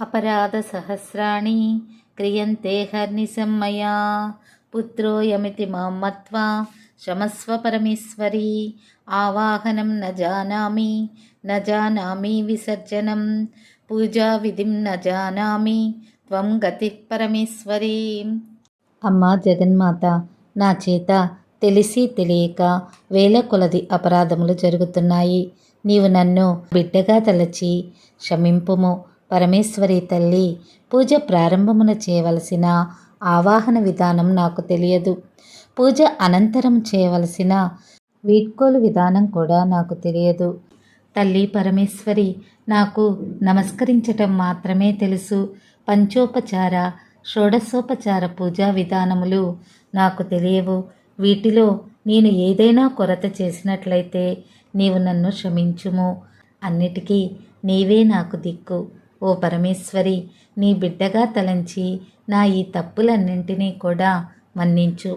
अपराधसहस्राणि क्रियन्ते हर्निशं मया पुत्रोऽयमिति मां मत्वा क्षमस्व परमेश्वरी आवाहनं न जानामि न जानामि विसर्जनं पूजाविधिं न जानामि त्वं गतिः పరమేశ్వరీ అమ్మా జగన్మాత నా చేత తెలిసి తెలియక వేల కొలది అపరాధములు జరుగుతున్నాయి నీవు నన్ను బిడ్డగా తలచి క్షమింపుము పరమేశ్వరి తల్లి పూజ ప్రారంభమున చేయవలసిన ఆవాహన విధానం నాకు తెలియదు. పూజ అనంతరం చేయవలసిన వీడ్కోలు విధానం కూడా నాకు తెలియదు. తల్లి పరమేశ్వరి నాకు నమస్కరించటం మాత్రమే తెలుసు. పంచోపచార షోడశోపచార పూజా విధానములు నాకు తెలియవు. వీటిలో నేను ఏదైనా కొరత చేసినట్లయితే నీవు నన్ను క్షమించుము. అన్నిటికీ నీవే నాకు దిక్కు. ఓ పరమేశ్వరి నీ బిడ్డగా తలంచి నా ఈ తప్పులన్నింటినీ కూడా మన్నించు.